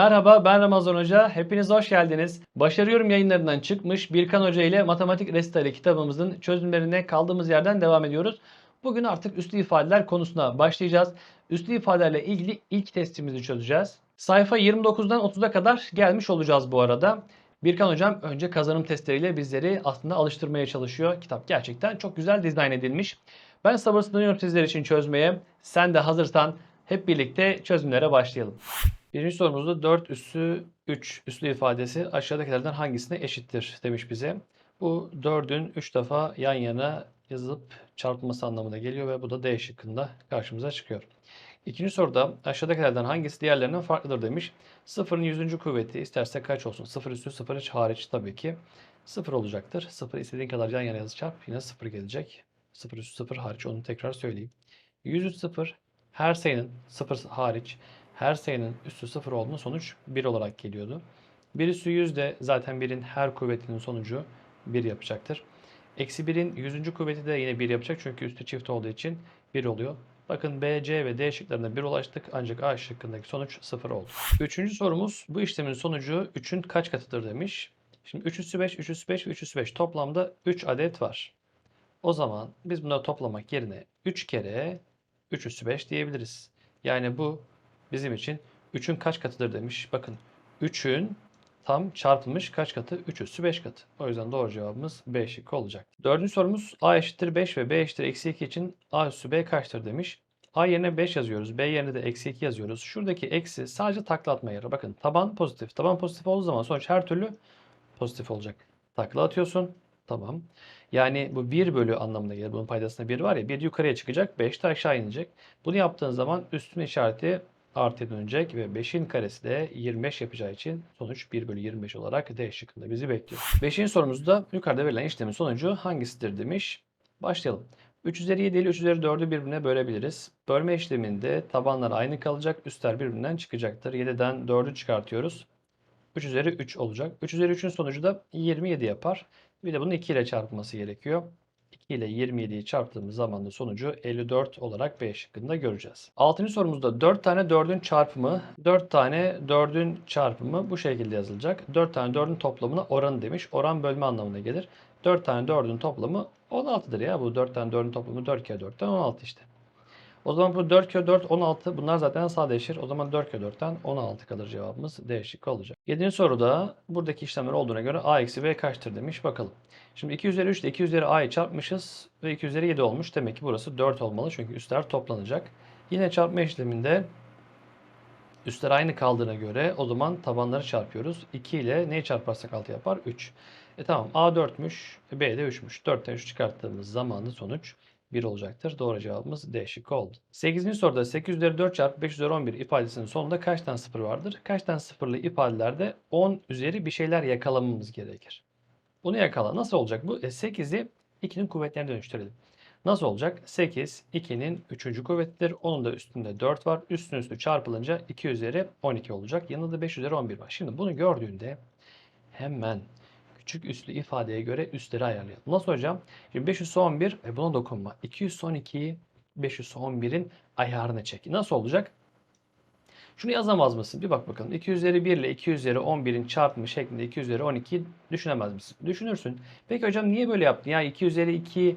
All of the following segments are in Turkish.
Merhaba ben Ramazan Hoca. Hepiniz hoş geldiniz. Başarıyorum yayınlarından çıkmış Birkan Hoca ile Matematik Resitali kitabımızın çözümlerine kaldığımız yerden devam ediyoruz. Bugün artık üslü ifadeler konusuna başlayacağız. Üslü ifadelerle ilgili ilk testimizi çözeceğiz. Sayfa 29'dan 30'a kadar gelmiş olacağız bu arada. Birkan Hocam önce kazanım testleriyle bizleri aslında alıştırmaya çalışıyor. Kitap gerçekten çok güzel dizayn edilmiş. Ben sabırsızlanıyorum sizler için çözmeye. Sen de hazırsan hep birlikte çözümlere başlayalım. Birinci sorumuzda 4 üssü 3 üslü ifadesi aşağıdakilerden hangisine eşittir demiş bize. Bu 4'ün 3 defa yan yana yazılıp çarpılması anlamına geliyor ve bu da D şıkkında karşımıza çıkıyor. İkinci soruda aşağıdakilerden hangisi diğerlerinden farklıdır demiş. 0'ın 100. kuvveti isterse kaç olsun? 0 üssü 0 hiç hariç tabii ki 0 olacaktır. 0 istediğin kadar yan yana yazı çarp yine 0 gelecek. 0 üssü 0 hariç onu tekrar söyleyeyim. 100 üssü 0 her sayının 0 hariç her sayının üssü 0 olduğunda sonuç 1 olarak geliyordu. 1 üssü 100 de zaten 1'in her kuvvetinin sonucu 1 yapacaktır. Eksi 1'in 100. kuvveti de yine 1 yapacak çünkü üstü çift olduğu için 1 oluyor. Bakın B, C ve D şıklarında 1 ulaştık ancak A şıkkındaki sonuç 0 oldu. Üçüncü sorumuz bu işlemin sonucu 3'ün kaç katıdır demiş. Şimdi 3 üssü 5, 3 üssü 5 ve 3 üssü 5 toplamda 3 adet var. O zaman biz bunları toplamak yerine 3 kere 3 üssü 5 diyebiliriz. Yani bu bizim için 3'ün kaç katıdır demiş. Bakın 3'ün tam çarpılmış kaç katı? 3 üssü 5 katı. O yüzden doğru cevabımız B şıkkı olacak. Dördüncü sorumuz A eşittir 5 ve B eşittir eksi 2 için A üssü B kaçtır demiş. A yerine 5 yazıyoruz. B yerine de eksi 2 yazıyoruz. Şuradaki eksi sadece takla atma yeri. Bakın taban pozitif. Taban pozitif olduğu zaman sonuç her türlü pozitif olacak. Takla atıyorsun. Tamam. Yani bu 1 bölü anlamına gelir. Bunun paydasında 1 var ya. 1 yukarıya çıkacak. 5 de aşağı inecek. Bunu yaptığın zaman üstün işareti artıya dönecek ve 5'in karesi de 25 yapacağı için sonuç 1 bölü 25 olarak D şıkkında bizi bekliyor. 5. sorumuzda yukarıda verilen işlemin sonucu hangisidir demiş. Başlayalım. 3 üzeri 7 ile 3 üzeri 4'ü birbirine bölebiliriz. Bölme işleminde tabanlar aynı kalacak, üstler birbirinden çıkacaktır. 7'den 4'ü çıkartıyoruz. 3 üzeri 3 olacak. 3 üzeri 3'ün sonucu da 27 yapar. Bir de bunun 2 ile çarpılması gerekiyor. 2 ile 27'yi çarptığımız zaman da sonucu 54 olarak B şıkkında göreceğiz. 6. sorumuzda 4 tane 4'ün çarpımı, 4 tane 4'ün çarpımı bu şekilde yazılacak. 4 tane 4'ün toplamına oranı demiş. Oran bölme anlamına gelir. 4 tane 4'ün toplamı 16'dır ya. Bu 4 tane 4'ün toplamı 4 kere 4'ten 16 işte. O zaman bu 4 kere 4 16 bunlar zaten sadeleşir. O zaman 4 kere 4'ten 16 kalır cevabımız D şıkkı olacak. 7. soruda buradaki işlemler olduğuna göre A eksi B kaçtır demiş. Bakalım. Şimdi 2 üzeri 3 ile 2 üzeri A'yı çarpmışız ve 2 üzeri 7 olmuş. Demek ki burası 4 olmalı çünkü üstler toplanacak. Yine çarpma işleminde üstler aynı kaldığına göre o zaman tabanları çarpıyoruz. 2 ile neyi çarparsak 6 yapar? 3. E tamam A 4'müş, B de 3'müş. 4'ten 3 çıkarttığımız zaman da sonuç 1 olacaktır. Doğru cevabımız D şıkkı oldu. 8. soruda 8 üzeri 4 çarpı 5 üzeri 11 ifadesinin sonunda kaç tane sıfır vardır? Kaç tane sıfırlı ifadelerde 10 üzeri bir şeyler yakalamamız gerekir. Bunu yakala. Nasıl olacak bu? E 8'i 2'nin kuvvetlerine dönüştürelim. Nasıl olacak? 8 2'nin 3. kuvvetidir. Onun da üstünde 4 var. Üstün üstü çarpılınca 2 üzeri 12 olacak. Yanında da 5 üzeri 11 var. Şimdi bunu gördüğünde hemen küçük üslü ifadeye göre üstleri ayarlayalım. Nasıl hocam? Şimdi 511 e buna dokunma. 212'yi 511'in ayarını çek. Nasıl olacak? Şunu yazamaz mısın? Bir bak bakalım. 2 üzeri 1 ile 2 üzeri 11'in çarpımı şeklinde 2 üzeri 12'yi düşünemez misin? Düşünürsün. Peki hocam niye böyle yaptın? Ya 2 üzeri 2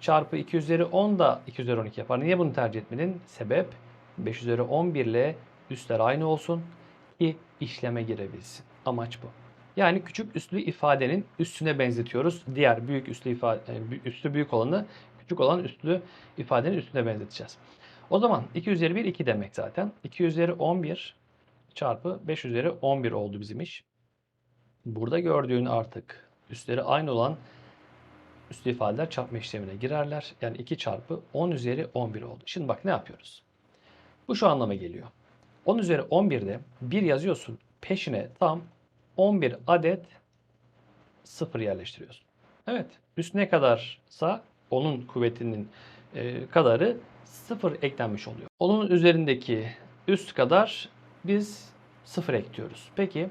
çarpı 2 üzeri 10 da 2 üzeri 12 yapar. Niye bunu tercih etmedin? Sebep 5 üzeri 11 ile üstler aynı olsun ki işleme girebilsin. Amaç bu. Yani küçük üslü ifadenin üstüne benzetiyoruz. Diğer büyük üslü ifade, üstü büyük olanı küçük olan üslü ifadenin üstüne benzeteceğiz. O zaman 2 üzeri 1 2 demek zaten. 2 üzeri 11 çarpı 5 üzeri 11 oldu bizim iş. Burada gördüğün artık üstleri aynı olan üslü ifadeler çarpma işlemine girerler. Yani 2 çarpı 10 üzeri 11 oldu. Şimdi bak ne yapıyoruz? Bu şu anlama geliyor. 10 üzeri 11'de 1 yazıyorsun. Peşine tam 11 adet 0 yerleştiriyorsun. Evet. Üst ne kadarsa onun kuvvetinin e, kadarı 0 eklenmiş oluyor. Onun üzerindeki üst kadar biz 0 ekliyoruz. Peki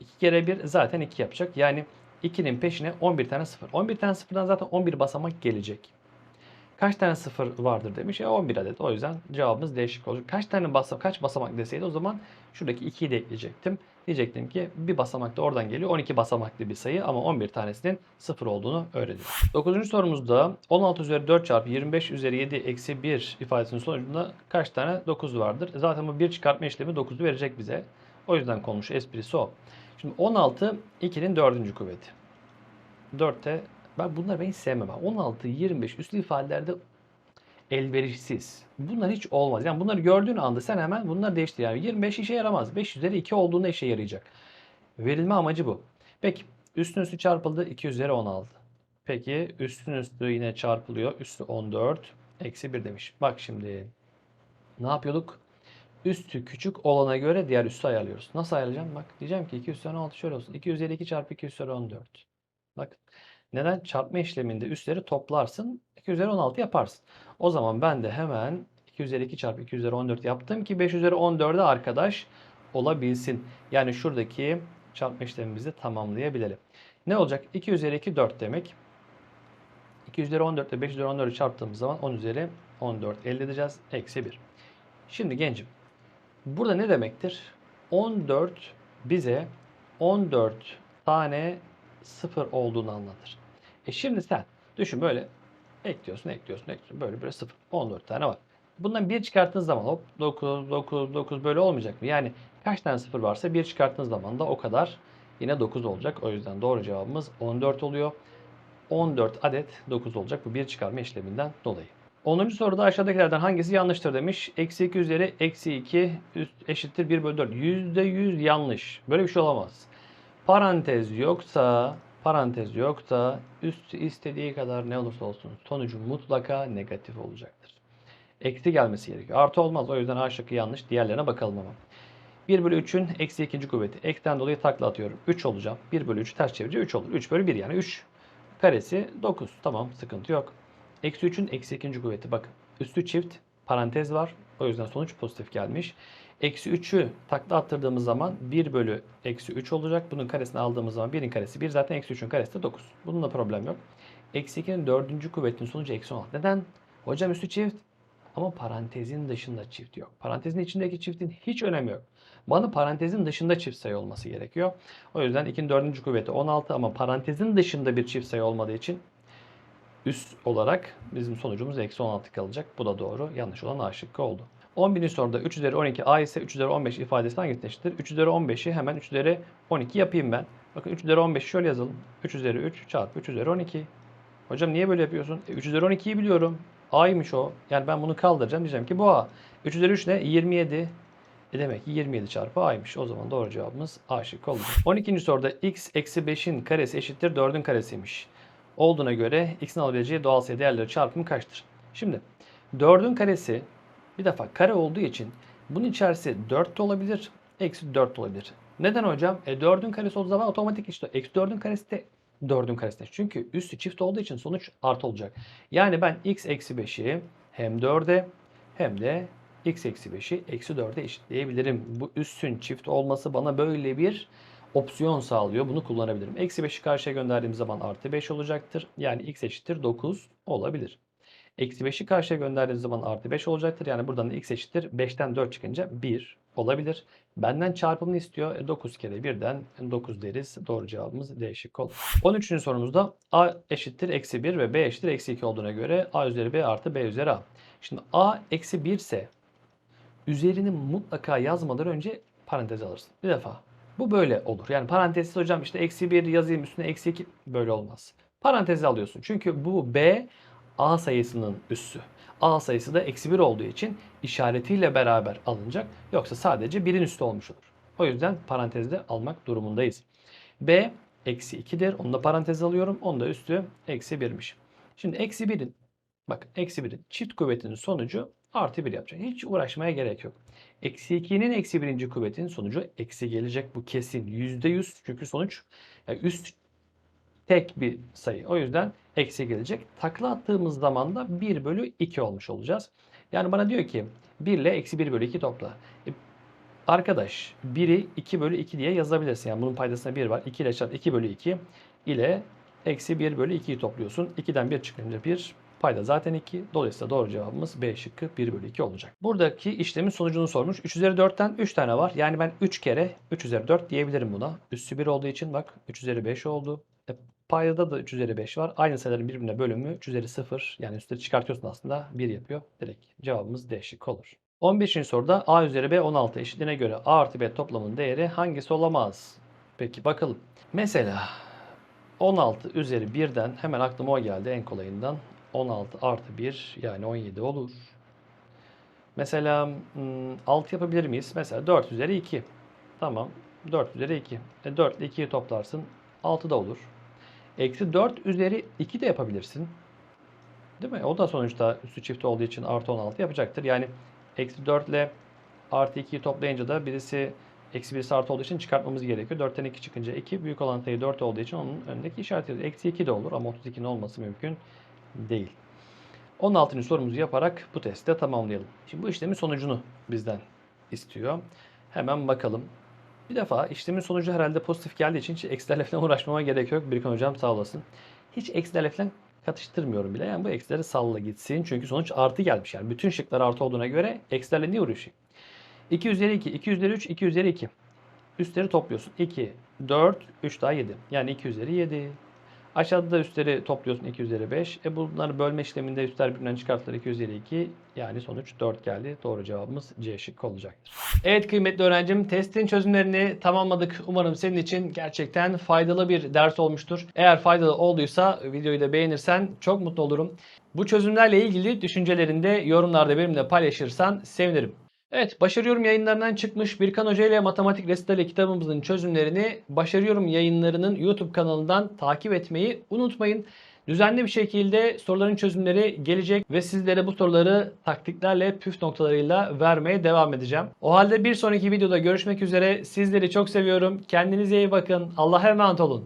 2 kere 1 zaten 2 yapacak. Yani 2'nin peşine 11 tane 0. 11 tane 0'dan zaten 11 basamak gelecek. Kaç tane sıfır vardır demiş. E 11 adet. O yüzden cevabımız değişik olacak. Kaç tane basamak, kaç basamak deseydi o zaman şuradaki 2'yi de ekleyecektim. Diyecektim ki bir basamak da oradan geliyor. 12 basamaklı bir sayı ama 11 tanesinin 0 olduğunu öğrendik. 9. sorumuzda 16 üzeri 4 çarpı 25 üzeri 7 eksi 1 ifadesinin sonucunda kaç tane 9 vardır? Zaten bu bir çıkartma işlemi 9'u verecek bize. O yüzden konmuş esprisi o. Şimdi 16 2'nin 4. kuvveti. 4'te ben bunları ben hiç sevmem. 16, 25 üslü ifadelerde elverişsiz. Bunlar hiç olmaz. Yani bunları gördüğün anda sen hemen bunları değiştir. Yani 25 işe yaramaz. 5 üzeri 2 olduğunda işe yarayacak. Verilme amacı bu. Peki üstün üstü çarpıldı 2 üzeri 16. Peki üstün üstü yine çarpılıyor. Üstü 14 eksi 1 demiş. Bak şimdi ne yapıyorduk? Üstü küçük olana göre diğer üstü ayarlıyoruz. Nasıl ayarlayacağım? Bak diyeceğim ki 2 üzeri 16 şöyle olsun. 2 üzeri 2 çarpı 2 üzeri 14. Bak neden? Çarpma işleminde üstleri toplarsın. 2 üzeri 16 yaparsın. O zaman ben de hemen 2 üzeri 2 çarpı 2 üzeri 14 yaptım ki 5 üzeri 14'e arkadaş olabilsin. Yani şuradaki çarpma işlemimizi tamamlayabilirim. Ne olacak? 2 üzeri 2 4 demek. 2 üzeri 14 ile 5 üzeri 14'ü çarptığımız zaman 10 üzeri 14 elde edeceğiz. Eksi 1. Şimdi gencim. Burada ne demektir? 14 bize 14 tane sıfır olduğunu anlatır. E şimdi sen düşün böyle ekliyorsun, ekliyorsun, ekliyorsun. Böyle böyle sıfır. 14 tane var. Bundan bir çıkarttığın zaman hop 9, 9, 9 böyle olmayacak mı? Yani kaç tane sıfır varsa bir çıkarttığın zaman da o kadar yine 9 olacak. O yüzden doğru cevabımız 14 oluyor. 14 adet 9 olacak bu bir çıkarma işleminden dolayı. 10. soruda aşağıdakilerden hangisi yanlıştır demiş. Eksi 2 üzeri eksi 2 üst eşittir 1 bölü 4. %100 yanlış. Böyle bir şey olamaz. Parantez yoksa parantez yoksa üstü istediği kadar ne olursa olsun sonucu mutlaka negatif olacaktır. Eksi gelmesi gerekiyor. Artı olmaz. O yüzden A şıkkı yanlış. Diğerlerine bakalım ama. 1 bölü 3'ün eksi ikinci kuvveti. Ekten dolayı takla atıyorum. 3 olacağım. 1 bölü 3 ters çevirince 3 olur. 3 bölü 1 yani 3 karesi 9. Tamam sıkıntı yok. Eksi 3'ün eksi ikinci kuvveti. Bakın üstü çift parantez var. O yüzden sonuç pozitif gelmiş. Eksi 3'ü takla attırdığımız zaman 1 bölü eksi 3 olacak. Bunun karesini aldığımız zaman 1'in karesi 1 zaten eksi 3'ün karesi de 9. Bununla problem yok. Eksi 2'nin dördüncü kuvvetinin sonucu eksi 16. Neden? Hocam üstü çift ama parantezin dışında çift yok. Parantezin içindeki çiftin hiç önemi yok. Bana parantezin dışında çift sayı olması gerekiyor. O yüzden 2'nin dördüncü kuvveti 16 ama parantezin dışında bir çift sayı olmadığı için üst olarak bizim sonucumuz eksi 16 kalacak. Bu da doğru. Yanlış olan A şıkkı oldu. 11. soruda 3 üzeri 12 A ise 3 üzeri 15 ifadesi hangisine eşittir? 3 üzeri 15'i hemen 3 üzeri 12 yapayım ben. Bakın 3 üzeri 15'i şöyle yazalım. 3 üzeri 3 çarpı 3 üzeri 12. Hocam niye böyle yapıyorsun? E, 3 üzeri 12'yi biliyorum. A'ymış o. Yani ben bunu kaldıracağım. Diyeceğim ki bu A. 3 üzeri 3 ne? 27. E demek ki 27 çarpı A'ymış. O zaman doğru cevabımız A şıkkı oldu. 12. soruda x eksi 5'in karesi eşittir 4'ün karesiymiş. Olduğuna göre x'in alabileceği doğal sayı değerleri çarpımı kaçtır? Şimdi 4'ün karesi bir defa kare olduğu için bunun içerisi 4 de olabilir, eksi 4 de olabilir. Neden hocam? E 4'ün karesi o zaman otomatik işte. Eksi 4'ün karesi de 4'ün karesine. Çünkü üstü çift olduğu için sonuç artı olacak. Yani ben x eksi 5'i hem 4'e hem de x eksi 5'i eksi 4'e eşitleyebilirim. Bu üstün çift olması bana böyle bir opsiyon sağlıyor. Bunu kullanabilirim. Eksi 5'i karşıya gönderdiğim zaman artı 5 olacaktır. Yani x eşittir 9 olabilir. Eksi 5'i karşıya gönderdiğim zaman artı 5 olacaktır. Yani buradan da x eşittir 5'ten 4 çıkınca 1 olabilir. Benden çarpımını istiyor. E 9 kere 1'den 9 deriz. Doğru cevabımız D şıkkı olur. 13. sorumuzda a eşittir eksi 1 ve b eşittir eksi 2 olduğuna göre a üzeri b artı b üzeri a. Şimdi a eksi 1 ise üzerini mutlaka yazmadan önce parantez alırsın. Bir defa. Bu böyle olur. Yani parantezsiz hocam işte eksi 1 yazayım üstüne eksi 2 böyle olmaz. Parantezi alıyorsun. Çünkü bu b A sayısının üssü. A sayısı da eksi 1 olduğu için işaretiyle beraber alınacak. Yoksa sadece 1'in üstü olmuş olur. O yüzden parantezde almak durumundayız. B eksi 2'dir. Onu da parantez alıyorum. Onu da üstü eksi 1'miş. Şimdi eksi 1'in bak eksi 1'in çift kuvvetinin sonucu artı 1 yapacak. Hiç uğraşmaya gerek yok. Eksi 2'nin eksi 1. kuvvetinin sonucu eksi gelecek. Bu kesin. %100 çünkü sonuç yani üst tek bir sayı. O yüzden eksi gelecek. Takla attığımız zaman da 1 bölü 2 olmuş olacağız. Yani bana diyor ki 1 ile eksi 1 bölü 2 topla. E, arkadaş 1'i 2 bölü 2 diye yazabilirsin. Yani bunun paydasında 1 var. 2 ile çarp 2 bölü 2 ile eksi 1 bölü 2'yi topluyorsun. 2'den 1 çıkınca 1 Payda zaten 2. Dolayısıyla doğru cevabımız B şıkkı 1 bölü 2 olacak. Buradaki işlemin sonucunu sormuş. 3 üzeri 4'ten 3 tane var. Yani ben 3 kere 3 üzeri 4 diyebilirim buna. Üssü 1 olduğu için bak 3 üzeri 5 oldu. E, payda da 3 üzeri 5 var. Aynı sayıların birbirine bölümü 3 üzeri 0. Yani üstleri çıkartıyorsun aslında 1 yapıyor. Direkt cevabımız D şıkkı olur. 15. soruda A üzeri B 16 eşitliğine göre A artı B toplamının değeri hangisi olamaz? Peki bakalım. Mesela 16 üzeri 1'den hemen aklıma o geldi en kolayından. 16 artı 1 yani 17 olur. Mesela hmm, 6 yapabilir miyiz? Mesela 4 üzeri 2. Tamam. 4 üzeri 2. E 4 ile 2'yi toplarsın. 6 da olur. Eksi 4 üzeri 2 de yapabilirsin. Değil mi? O da sonuçta üstü çift olduğu için artı 16 yapacaktır. Yani eksi 4 ile artı 2'yi toplayınca da birisi eksi birisi artı olduğu için çıkartmamız gerekiyor. 4'ten 2 çıkınca 2 büyük olan sayı 4 olduğu için onun önündeki işaret yazıyor. Eksi 2 de olur ama 32'nin olması mümkün değil. 16. sorumuzu yaparak bu testi de tamamlayalım. Şimdi bu işlemin sonucunu bizden istiyor. Hemen bakalım. Bir defa işlemin sonucu herhalde pozitif geldiği için hiç eksilerle falan uğraşmama gerek yok. Birkan hocam sağ olasın. Hiç eksilerle falan katıştırmıyorum bile. Yani bu eksileri salla gitsin. Çünkü sonuç artı gelmiş. Yani bütün şıklar artı olduğuna göre eksilerle niye uğraşayım? 2 üzeri 2, 2 üzeri 3, 2 üzeri 2. Üstleri topluyorsun. 2, 4, 3 daha 7. Yani 2 üzeri 7. Aşağıda da üstleri topluyorsun 2 üzeri 5. E bunları bölme işleminde üstler birbirinden çıkartılır 2 üzeri 2. Yani sonuç 4 geldi. Doğru cevabımız C şıkkı olacaktır. Evet kıymetli öğrencim testin çözümlerini tamamladık. Umarım senin için gerçekten faydalı bir ders olmuştur. Eğer faydalı olduysa videoyu da beğenirsen çok mutlu olurum. Bu çözümlerle ilgili düşüncelerini de yorumlarda benimle paylaşırsan sevinirim. Evet, Başarıyorum yayınlarından çıkmış Birkan Hoca ile Matematik Resitali kitabımızın çözümlerini Başarıyorum yayınlarının YouTube kanalından takip etmeyi unutmayın. Düzenli bir şekilde soruların çözümleri gelecek ve sizlere bu soruları taktiklerle, püf noktalarıyla vermeye devam edeceğim. O halde bir sonraki videoda görüşmek üzere. Sizleri çok seviyorum. Kendinize iyi bakın. Allah'a emanet olun.